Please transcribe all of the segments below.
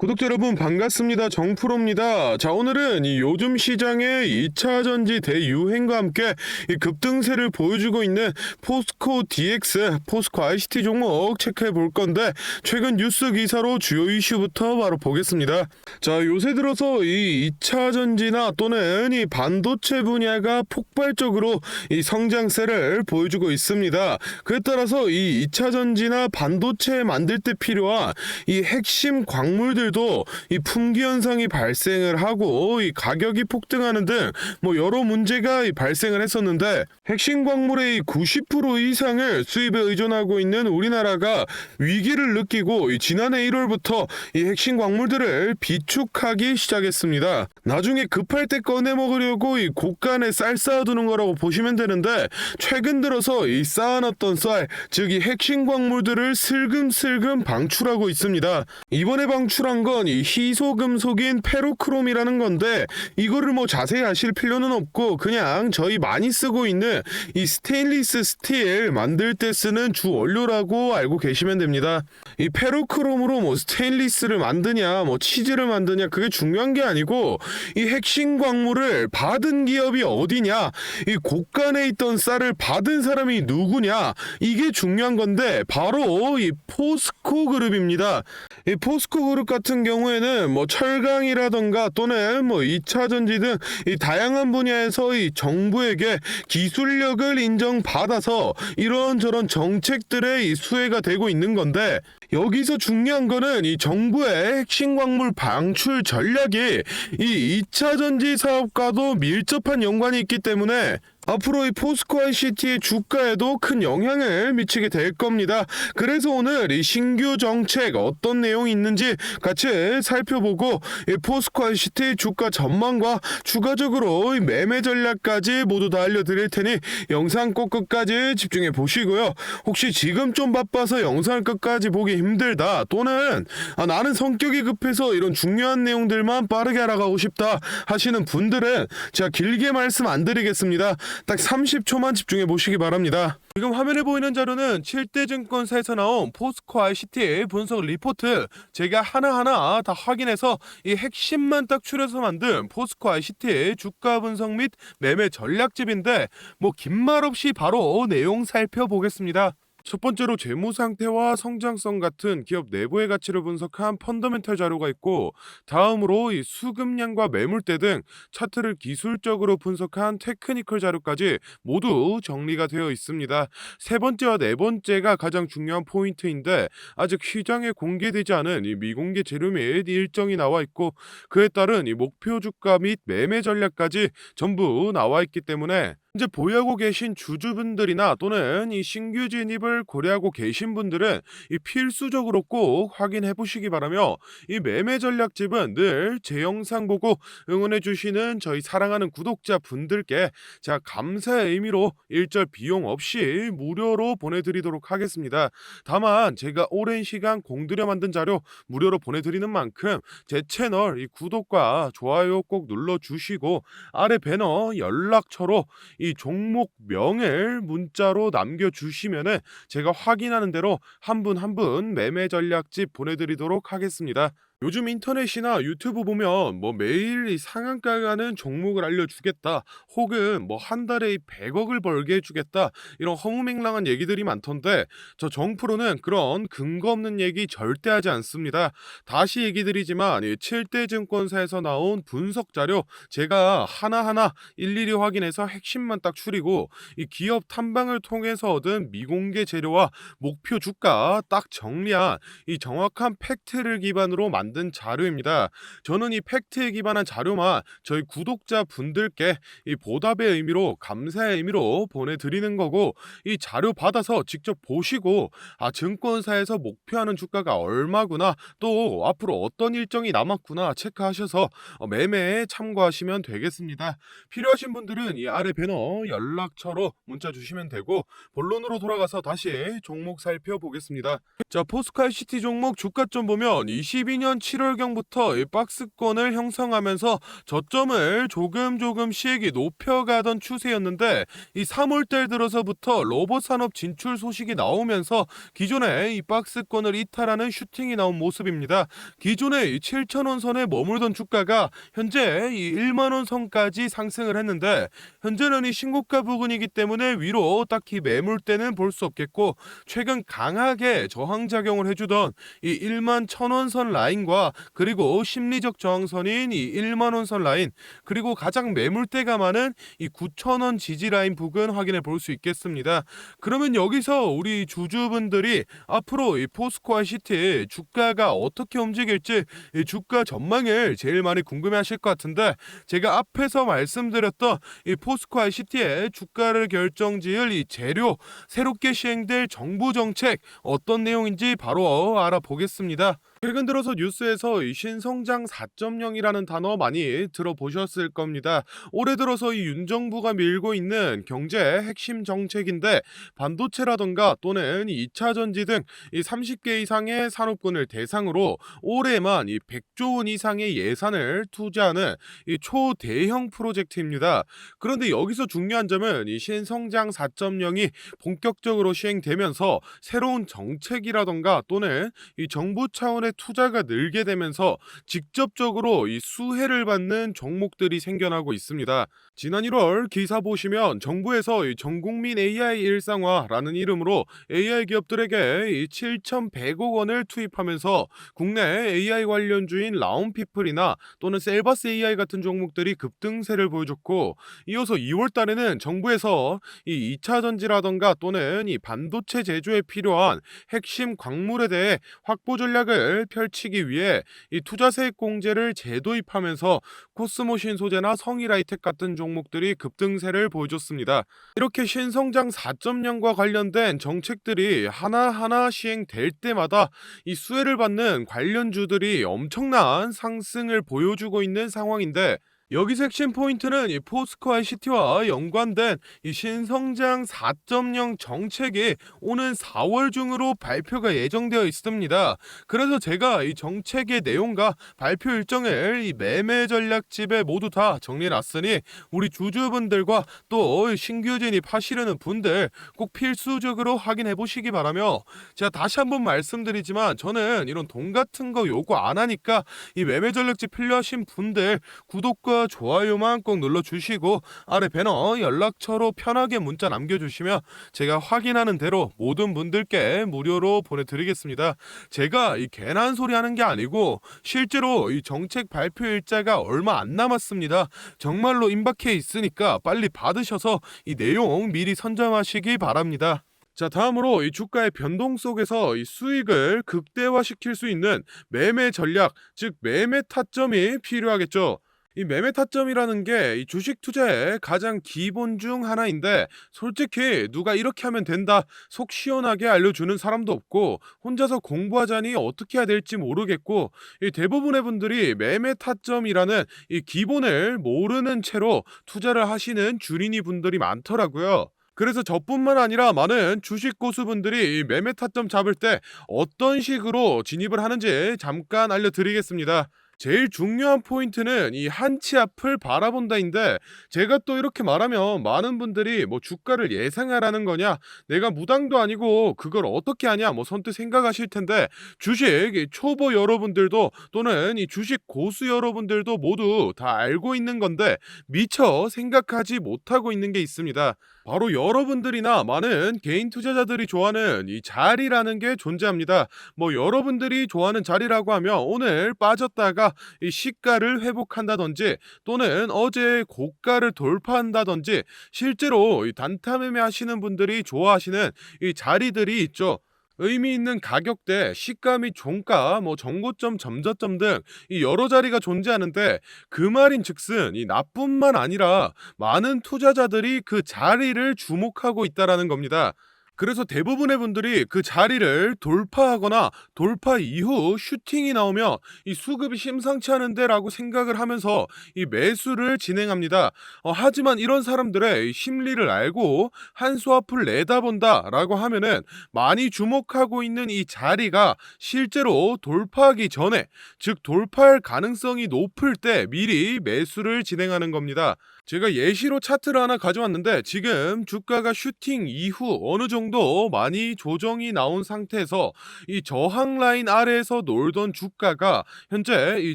구독자 여러분 반갑습니다. 정프로입니다. 자 오늘은 이 요즘 시장의 2차 전지 대유행과 함께 이 급등세를 보여주고 있는 포스코 DX, 포스코 ICT 종목 체크해 볼 건데 최근 뉴스 기사로 주요 이슈부터 바로 보겠습니다. 자 요새 들어서 이 2차 전지나 또는 이 반도체 분야가 폭발적으로 이 성장세를 보여주고 있습니다. 그에 따라서 이 2차 전지나 반도체 만들 때 필요한 이 핵심 광물들 도 이 품귀 현상이 발생을 하고 이 가격이 폭등하는 등 뭐 여러 문제가 이 발생을 했었는데 핵심 광물의 이90% 이상을 수입에 의존하고 있는 우리나라가 위기를 느끼고 이 지난해 1월부터 이 핵심 광물들을 비축하기 시작했습니다. 나중에 급할 때 꺼내 먹으려고 이 곳간에 쌀 쌓아두는 거라고 보시면 되는데 최근 들어서 이 쌓아놨던 쌀, 즉 이 핵심 광물들을 슬금슬금 방출하고 있습니다. 이번에 방출한 건 이 희소금속인 페로크롬이라는 건데 이거를 뭐 자세히 아실 필요는 없고 그냥 저희 많이 쓰고 있는 이 스테인리스 스틸 만들 때 쓰는 주 원료라고 알고 계시면 됩니다. 이 페로크롬으로 뭐 스테인리스를 만드냐 뭐 치즈를 만드냐 그게 중요한 게 아니고 이 핵심 광물을 받은 기업이 어디냐 이 곳간에 있던 쌀을 받은 사람이 누구냐 이게 중요한 건데 바로 이 포스코 그룹입니다. 이 포스코 그룹 같은 경우에는 뭐 철강이라던가 또는 뭐 2차 전지 등 이 다양한 분야에서 이 정부에게 기술력을 인정받아서 이런저런 정책들의 이 수혜가 되고 있는 건데 여기서 중요한 거는 이 정부의 핵심 광물 방출 전략이 이 2차 전지 사업과도 밀접한 연관이 있기 때문에 앞으로 이 포스코 ICT의 주가에도 큰 영향을 미치게 될 겁니다. 그래서 오늘 이 신규 정책 어떤 내용이 있는지 같이 살펴보고 이 포스코 ICT 주가 전망과 추가적으로 이 매매 전략까지 모두 다 알려드릴 테니 영상 꼭 끝까지 집중해 보시고요. 혹시 지금 좀 바빠서 영상을 끝까지 보기 힘들다 또는 아, 나는 성격이 급해서 이런 중요한 내용들만 빠르게 알아가고 싶다 하시는 분들은 제가 길게 말씀 안 드리겠습니다. 딱 30초만 집중해 보시기 바랍니다. 지금 화면에 보이는 자료는 7대 증권사에서 나온 포스코 ICT 분석 리포트 제가 하나하나 다 확인해서 이 핵심만 딱 추려서 만든 포스코 ICT 주가 분석 및 매매 전략집인데 뭐 긴 말 없이 바로 내용 살펴보겠습니다. 첫 번째로 재무 상태와 성장성 같은 기업 내부의 가치를 분석한 펀더멘털 자료가 있고 다음으로 이 수급량과 매물대 등 차트를 기술적으로 분석한 테크니컬 자료까지 모두 정리가 되어 있습니다. 세 번째와 네 번째가 가장 중요한 포인트인데 아직 시장에 공개되지 않은 이 미공개 재료 및 일정이 나와 있고 그에 따른 이 목표 주가 및 매매 전략까지 전부 나와 있기 때문에 현재 보유하고 계신 주주분들이나 또는 이 신규 진입을 고려하고 계신 분들은 이 필수적으로 꼭 확인해 보시기 바라며 이 매매 전략집은 늘 제 영상 보고 응원해 주시는 저희 사랑하는 구독자 분들께 제가 감사의 의미로 일절 비용 없이 무료로 보내드리도록 하겠습니다. 다만 제가 오랜 시간 공들여 만든 자료 무료로 보내드리는 만큼 제 채널 이 구독과 좋아요 꼭 눌러 주시고 아래 배너 연락처로 이 종목 명을 문자로 남겨주시면은 제가 확인하는 대로 한 분 한 분 매매 전략집 보내드리도록 하겠습니다. 요즘 인터넷이나 유튜브 보면 뭐 매일 이 상한가 가는 종목을 알려주겠다 혹은 뭐 한 달에 100억을 벌게 해주겠다 이런 허무맹랑한 얘기들이 많던데 저 정프로는 그런 근거 없는 얘기 절대 하지 않습니다. 다시 얘기 드리지만 이 7대 증권사에서 나온 분석 자료 제가 하나하나 일일이 확인해서 핵심만 딱 추리고 이 기업 탐방을 통해서 얻은 미공개 재료와 목표 주가 딱 정리한 이 정확한 팩트를 기반으로 만든 자료입니다. 저는 이 팩트에 기반한 자료만 저희 구독자 분들께 이 보답의 의미로 감사의 의미로 보내드리는 거고 이 자료 받아서 직접 보시고 아 증권사에서 목표하는 주가가 얼마구나 또 앞으로 어떤 일정이 남았구나 체크하셔서 어, 매매에 참고하시면 되겠습니다. 필요하신 분들은 이 아래 배너 연락처로 문자 주시면 되고 본론으로 돌아가서 다시 종목 살펴보겠습니다. 자 ICT 종목 주가 좀 보면 22년 7월경부터 이 박스권을 형성하면서 저점을 조금 조금씩 이 높여가던 추세였는데 이 3월달 들어서부터 로봇 산업 진출 소식이 나오면서 기존의 이 박스권을 이탈하는 슈팅이 나온 모습입니다. 기존의 7,000원 선에 머물던 주가가 현재 이 1만 원 선까지 상승을 했는데 현재는 이 신고가 부근이기 때문에 위로 딱히 매물대는 볼 수 없겠고 최근 강하게 저항 작용을 해주던 이 1만 1,000원 선 라인과 그리고 심리적 저항선인 이 1만 원선 라인 그리고 가장 매물대가 많은 이 9,000원 지지 라인 부근 확인해 볼 수 있겠습니다. 그러면 여기서 우리 주주분들이 앞으로 이 포스코 ICT 주가가 어떻게 움직일지 이 주가 전망을 제일 많이 궁금해 하실 것 같은데 제가 앞에서 말씀드렸던 이 포스코 ICT의 주가를 결정 지을 이 재료 새롭게 시행될 정부 정책 어떤 내용인지 바로 알아보겠습니다. 최근 들어서 뉴스에서 이 신성장 4.0이라는 단어 많이 들어보셨을 겁니다. 올해 들어서 이 윤 정부가 밀고 있는 경제 핵심 정책인데 반도체라던가 또는 2차 전지 등이 30개 이상의 산업군을 대상으로 올해만 이 100조 원 이상의 예산을 투자하는 이 초대형 프로젝트입니다. 그런데 여기서 중요한 점은 이 신성장 4.0이 본격적으로 시행되면서 새로운 정책이라던가 또는 이 정부 차원의 투자가 늘게 되면서 직접적으로 이 수혜를 받는 종목들이 생겨나고 있습니다. 지난 1월 기사 보시면 정부에서 이 전국민 AI 일상화라는 이름으로 AI 기업들에게 이 7,100억 원을 투입하면서 국내 AI 관련주인 라운피플이나 또는 셀바스 AI 같은 종목들이 급등세를 보여줬고 이어서 2월 달에는 정부에서 이 2차 전지라던가 또는 이 반도체 제조에 필요한 핵심 광물에 대해 확보 전략을 펼치기 위해 이 투자세액 공제를 재도입하면서 코스모 신소재나 성일하이텍 같은 종목들이 급등세를 보여줬습니다. 이렇게 신성장 4.0과 관련된 정책들이 하나하나 시행될 때마다 이 수혜를 받는 관련주들이 엄청난 상승을 보여주고 있는 상황인데 여기서 핵심 포인트는 이 포스코 ICT와 연관된 이 신성장 4.0 정책이 오는 4월 중으로 발표가 예정되어 있습니다. 그래서 제가 이 정책의 내용과 발표 일정을 이 매매 전략집에 모두 다 정리해놨으니 우리 주주분들과 또 신규 진입하시려는 분들 꼭 필수적으로 확인해 보시기 바라며 제가 다시 한번 말씀드리지만 저는 이런 돈 같은 거 요구 안 하니까 이 매매 전략집 필요하신 분들 구독과 좋아요만 꼭 눌러주시고 아래 배너 연락처로 편하게 문자 남겨주시면 제가 확인하는 대로 모든 분들께 무료로 보내드리겠습니다. 제가 이 괜한 소리 하는 게 아니고 실제로 이 정책 발표 일자가 얼마 안 남았습니다. 정말로 임박해 있으니까 빨리 받으셔서 이 내용 미리 선점하시기 바랍니다. 자, 다음으로 이 주가의 변동 속에서 이 수익을 극대화시킬 수 있는 매매 전략, 즉 매매 타점이 필요하겠죠. 이 매매 타점이라는 게 이 주식 투자의 가장 기본 중 하나인데 솔직히 누가 이렇게 하면 된다 속 시원하게 알려주는 사람도 없고 혼자서 공부하자니 어떻게 해야 될지 모르겠고 이 대부분의 분들이 매매 타점이라는 이 기본을 모르는 채로 투자를 하시는 주린이 분들이 많더라고요. 그래서 저뿐만 아니라 많은 주식 고수분들이 이 매매 타점 잡을 때 어떤 식으로 진입을 하는지 잠깐 알려드리겠습니다. 제일 중요한 포인트는 이 한치 앞을 바라본다인데 제가 또 이렇게 말하면 많은 분들이 뭐 주가를 예상하라는 거냐 내가 무당도 아니고 그걸 어떻게 하냐 뭐 선뜻 생각하실 텐데 주식 이 초보 여러분들도 또는 이 주식 고수 여러분들도 모두 다 알고 있는 건데 미처 생각하지 못하고 있는 게 있습니다. 바로 여러분들이나 많은 개인 투자자들이 좋아하는 이 자리라는 게 존재합니다. 뭐 여러분들이 좋아하는 자리라고 하면 오늘 빠졌다가 이 시가를 회복한다든지 또는 어제 고가를 돌파한다든지 실제로 이 단타 매매 하시는 분들이 좋아하시는 이 자리들이 있죠. 의미 있는 가격대, 시가 및 종가, 뭐 정고점, 점저점 등 이 여러 자리가 존재하는데 그 말인 즉슨 이 나뿐만 아니라 많은 투자자들이 그 자리를 주목하고 있다라는 겁니다. 그래서 대부분의 분들이 그 자리를 돌파하거나 돌파 이후 슈팅이 나오면 이 수급이 심상치 않은데라고 생각을 하면서 이 매수를 진행합니다. 어, 하지만 이런 사람들의 이 심리를 알고 한수 앞을 내다본다라고 하면은 많이 주목하고 있는 이 자리가 실제로 돌파하기 전에 즉 돌파할 가능성이 높을 때 미리 매수를 진행하는 겁니다. 제가 예시로 차트를 하나 가져왔는데 지금 주가가 슈팅 이후 어느 정도 많이 조정이 나온 상태에서 이 저항 라인 아래에서 놀던 주가가 현재 이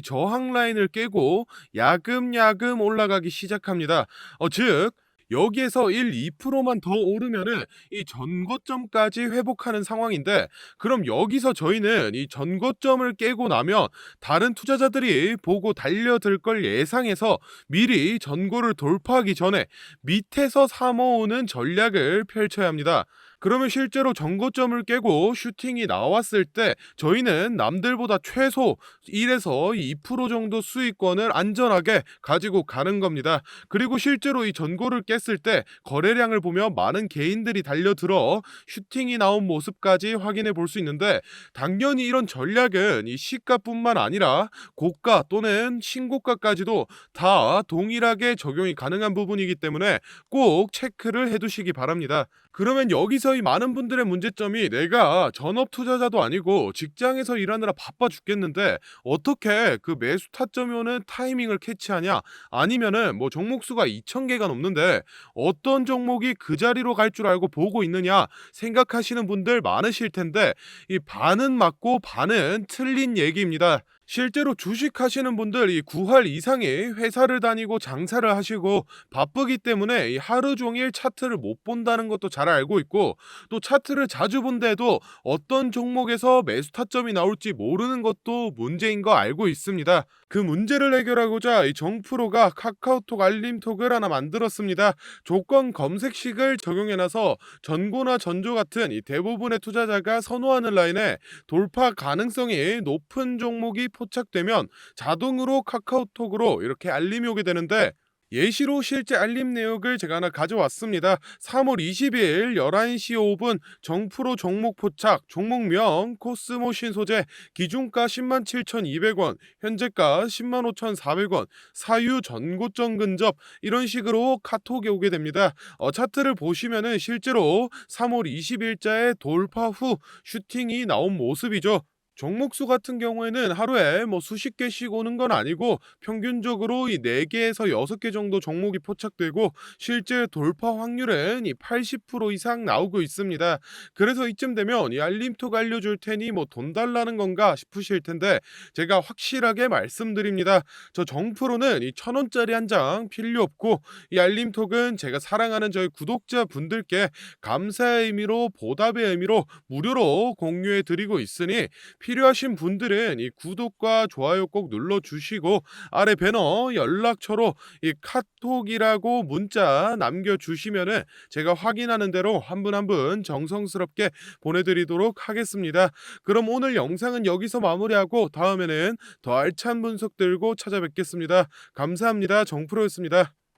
저항 라인을 깨고 야금야금 올라가기 시작합니다. 어, 즉 여기에서 1, 2%만 더 오르면은 이 전고점까지 회복하는 상황인데 그럼 여기서 저희는 이 전고점을 깨고 나면 다른 투자자들이 보고 달려들 걸 예상해서 미리 전고를 돌파하기 전에 밑에서 사모으는 전략을 펼쳐야 합니다. 그러면 실제로 전고점을 깨고 슈팅이 나왔을 때 저희는 남들보다 최소 1에서 2% 정도 수익권을 안전하게 가지고 가는 겁니다. 그리고 실제로 이 전고를 깼을 때 거래량을 보면 많은 개인들이 달려들어 슈팅이 나온 모습까지 확인해 볼 수 있는데 당연히 이런 전략은 이 시가뿐만 아니라 고가 또는 신고가까지도 다 동일하게 적용이 가능한 부분이기 때문에 꼭 체크를 해 두시기 바랍니다. 그러면 여기서 이 많은 분들의 문제점이 내가 전업 투자자도 아니고 직장에서 일하느라 바빠 죽겠는데 어떻게 그 매수 타점이 오는 타이밍을 캐치하냐 아니면은 뭐 종목 수가 2,000개가 넘는데 어떤 종목이 그 자리로 갈 줄 알고 보고 있느냐 생각하시는 분들 많으실 텐데 이 반은 맞고 반은 틀린 얘기입니다. 실제로 주식 하시는 분들 이 9할 이상의 회사를 다니고 장사를 하시고 바쁘기 때문에 이 하루 종일 차트를 못 본다는 것도 잘 알고 있고 또 차트를 자주 본데도 어떤 종목에서 매수 타점이 나올지 모르는 것도 문제인 거 알고 있습니다. 그 문제를 해결하고자 이 정프로가 카카오톡 알림톡을 하나 만들었습니다. 조건 검색식을 적용해놔서 전고나 전조 같은 이 대부분의 투자자가 선호하는 라인에 돌파 가능성이 높은 종목이 포착되면 자동으로 카카오톡으로 이렇게 알림이 오게 되는데 예시로 실제 알림 내역을 제가 하나 가져왔습니다. 3월 20일 11시 5분 정프로 종목 포착, 종목명 코스모 신소재, 기준가 10만 7,200원, 현재가 10만 5,400원, 사유 전고점 근접 이런 식으로 카톡이 오게 됩니다. 어, 차트를 보시면은 실제로 3월 20일자에 돌파 후 슈팅이 나온 모습이죠. 종목수 같은 경우에는 하루에 뭐 수십 개씩 오는 건 아니고 평균적으로 이 4개에서 6개 정도 종목이 포착되고 실제 돌파 확률은 이 80% 이상 나오고 있습니다. 그래서 이쯤 되면 이 알림톡 알려줄 테니 뭐 돈 달라는 건가 싶으실 텐데 제가 확실하게 말씀드립니다. 저 정프로는 이 천 원짜리 한 장 필요 없고 이 알림톡은 제가 사랑하는 저희 구독자 분들께 감사의 의미로 보답의 의미로 무료로 공유해 드리고 있으니 필요하신 분들은 이 구독과 좋아요 꼭 눌러주시고 아래 배너 연락처로 이 카톡이라고 문자 남겨주시면은 제가 확인하는 대로 한 분 한 분 정성스럽게 보내드리도록 하겠습니다. 그럼 오늘 영상은 여기서 마무리하고 다음에는 더 알찬 분석 들고 찾아뵙겠습니다. 감사합니다. 정프로였습니다.